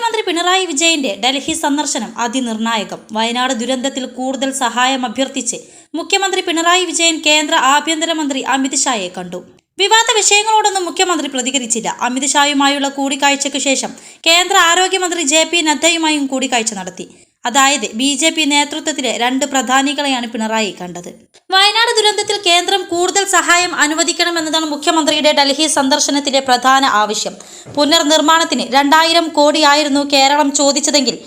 മുഖ്യമന്ത്രി പിണറായി വിജയന്റെ ഡൽഹി സന്ദർശനം അതിനിർണായകം. വയനാട് ദുരന്തത്തിൽ കൂടുതൽ സഹായം അഭ്യർത്ഥിച്ച് മുഖ്യമന്ത്രി പിണറായി വിജയൻ കേന്ദ്ര ആഭ്യന്തരമന്ത്രി അമിത് ഷായെ കണ്ടു. വിവാദ വിഷയങ്ങളോടൊന്നും മുഖ്യമന്ത്രി പ്രതികരിച്ചില്ല. അമിത് ഷായുമായുള്ള കൂടിക്കാഴ്ചയ്ക്ക് ശേഷം കേന്ദ്ര ആരോഗ്യമന്ത്രി ജെ പി നദ്ദയുമായും കൂടിക്കാഴ്ച നടത്തി. അതായത് ബി ജെ പി നേതൃത്വത്തിലെ രണ്ട് പ്രധാനികളെയാണ് പിണറായി കണ്ടത്. വയനാട് ദുരന്തത്തിൽ കേന്ദ്രം കൂടുതൽ സഹായം അനുവദിക്കണമെന്നതാണ് മുഖ്യമന്ത്രിയുടെ ഡൽഹി സന്ദർശനത്തിലെ പ്രധാന ആവശ്യം. പുനർനിർമ്മാണത്തിന് രണ്ടായിരം കോടിയായിരുന്നു കേരളം ചോദിച്ചതെങ്കിൽ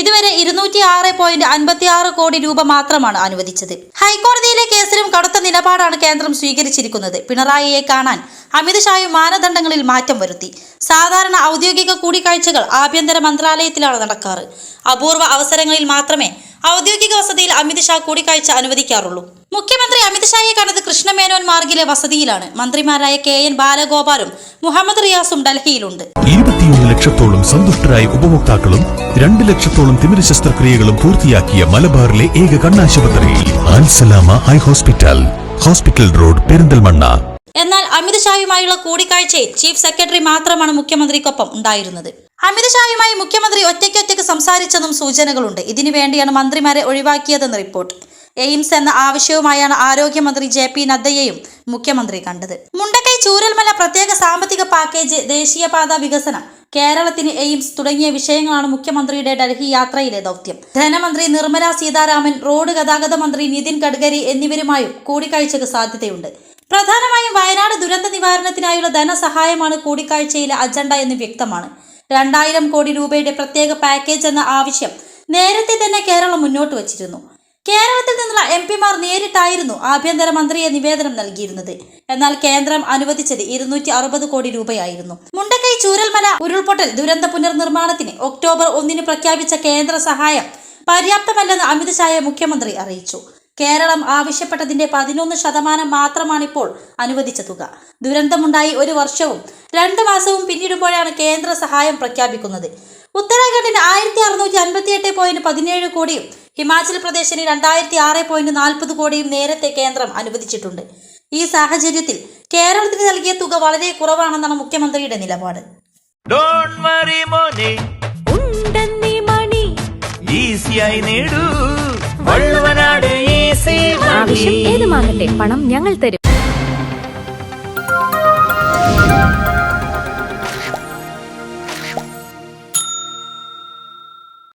ഇതുവരെ ഇരുന്നൂറ്റി ആറ് പോയിന്റ് അൻപത്തി ആറ് കോടി രൂപ മാത്രമാണ് അനുവദിച്ചത്. ഹൈക്കോടതിയിലെ കേസിലും കടുത്ത നിലപാടാണ് കേന്ദ്രം സ്വീകരിച്ചിരിക്കുന്നത്. പിണറായിയെ കാണാൻ അമിത്ഷായും മാനദണ്ഡങ്ങളിൽ മാറ്റം വരുത്തി. സാധാരണ ഔദ്യോഗിക കൂടിക്കാഴ്ചകൾ ആഭ്യന്തര മന്ത്രാലയത്തിലാണ് നടക്കാറ്. അപൂർവ അവസരങ്ങളിൽ മാത്രമേ ഔദ്യോഗിക വസതിയിൽ അമിത്ഷാ കൂടിക്കാഴ്ച അനുവദിക്കാറുള്ളൂ. മുഖ്യമന്ത്രി ഷായെ കണ്ടത് കൃഷ്ണമേനോൻ മാർഗിലെ വസതിയിലാണ്. മന്ത്രിമാരായ കെ എൻ ബാലഗോപാലും മുഹമ്മദ് റിയാസും ഡൽഹിയിലുണ്ട്. ഇരുപത്തിയൊന്ന് ലക്ഷത്തോളം സന്തുഷ്ടരായ ഉപഭോക്താക്കളും രണ്ട് ലക്ഷത്തോളം തിമിര ശസ്ത്രക്രിയകളും പൂർത്തിയാക്കിയ മലബാറിലെ ഏക കണ്ണാശുപത്രി Al Salama high hospital. Hospital road Perinthalmanna. എന്നാൽ അമിത്ഷായുമായുള്ള കൂടിക്കാഴ്ചയിൽ ചീഫ് സെക്രട്ടറി മാത്രമാണ് മുഖ്യമന്ത്രിക്കൊപ്പം ഉണ്ടായിരുന്നത്. അമിത്ഷായുമായി മുഖ്യമന്ത്രി ഒറ്റയ്ക്കൊറ്റയ്ക്ക് സംസാരിച്ചെന്നും സൂചനകളുണ്ട്. ഇതിനു വേണ്ടിയാണ് മന്ത്രിമാരെ ഒഴിവാക്കിയതെന്ന് റിപ്പോർട്ട്. എയിംസ് എന്ന ആവശ്യവുമായാണ് ആരോഗ്യമന്ത്രി ജെ പി നദ്ദയെയും മുഖ്യമന്ത്രി കണ്ടത്. മുണ്ടക്കൈ ചൂരൽമല പ്രത്യേക സാമ്പത്തിക പാക്കേജ് ദേശീയപാത വികസനം കേരളത്തിന് എയിംസ് തുടങ്ങിയ വിഷയങ്ങളാണ് മുഖ്യമന്ത്രിയുടെ ഡൽഹി യാത്രയിലെ ദൗത്യം. ധനമന്ത്രി നിർമ്മല സീതാരാമൻ റോഡ് ഗതാഗത മന്ത്രി നിതിൻ ഗഡ്കരി എന്നിവരുമായും കൂടിക്കാഴ്ചക്ക് സാധ്യതയുണ്ട്. പ്രധാനമായും വയനാട് ദുരന്ത നിവാരണത്തിനായുള്ള ധനസഹായമാണ് കൂടിക്കാഴ്ചയിലെ അജണ്ട എന്ന് വ്യക്തമാണ്. രണ്ടായിരം കോടി രൂപയുടെ പ്രത്യേക പാക്കേജ് എന്ന ആവശ്യം നേരത്തെ തന്നെ കേരളം മുന്നോട്ട് വച്ചിരുന്നു. കേരളത്തിൽ നിന്നുള്ള എം പിമാർ നേരിട്ടായിരുന്നു ആഭ്യന്തര മന്ത്രിയെ നിവേദനം നൽകിയിരുന്നത്. എന്നാൽ കേന്ദ്രം അനുവദിച്ചത് ഇരുന്നൂറ്റി അറുപത് കോടി രൂപയായിരുന്നു. മുണ്ടക്കൈ ചൂരൽമല ഉരുൾപൊട്ടൽ ദുരന്ത പുനർനിർമ്മാണത്തിന് ഒക്ടോബർ ഒന്നിന് പ്രഖ്യാപിച്ച കേന്ദ്ര സഹായം പര്യാപ്തമല്ലെന്ന് അമിത് ഷായെ മുഖ്യമന്ത്രി അറിയിച്ചു. കേരളം ആവശ്യപ്പെട്ടതിന്റെ പതിനൊന്ന് ശതമാനം മാത്രമാണിപ്പോൾ അനുവദിച്ച തുക. ദുരന്തമുണ്ടായി ഒരു വർഷവും രണ്ട് മാസവും പിന്നിടുമ്പോഴാണ് കേന്ദ്ര സഹായം പ്രഖ്യാപിക്കുന്നത്. ഉത്തരാഖണ്ഡിന് ആയിരത്തി അറുന്നൂറ്റി അൻപത്തി എട്ട് പോയിന്റ് പതിനേഴ് കോടിയും ഹിമാചൽ പ്രദേശിന് രണ്ടായിരത്തി ആറ് പോയിന്റ് നാൽപ്പത് കോടിയും നേരത്തെ കേന്ദ്രം അനുവദിച്ചിട്ടുണ്ട്. ഈ സാഹചര്യത്തിൽ കേരളത്തിന് നൽകിയ തുക വളരെ കുറവാണെന്നാണ് മുഖ്യമന്ത്രിയുടെ നിലപാട്. ഏത് വറി മോനെ. ഉണ്ടെന്നീ മണി. ഈസിയായി നേടൂ. വള്ളുവനാട് ഈസി ആവശ്യം ഏതുമാകട്ടെ പണം ഞങ്ങൾ തരും.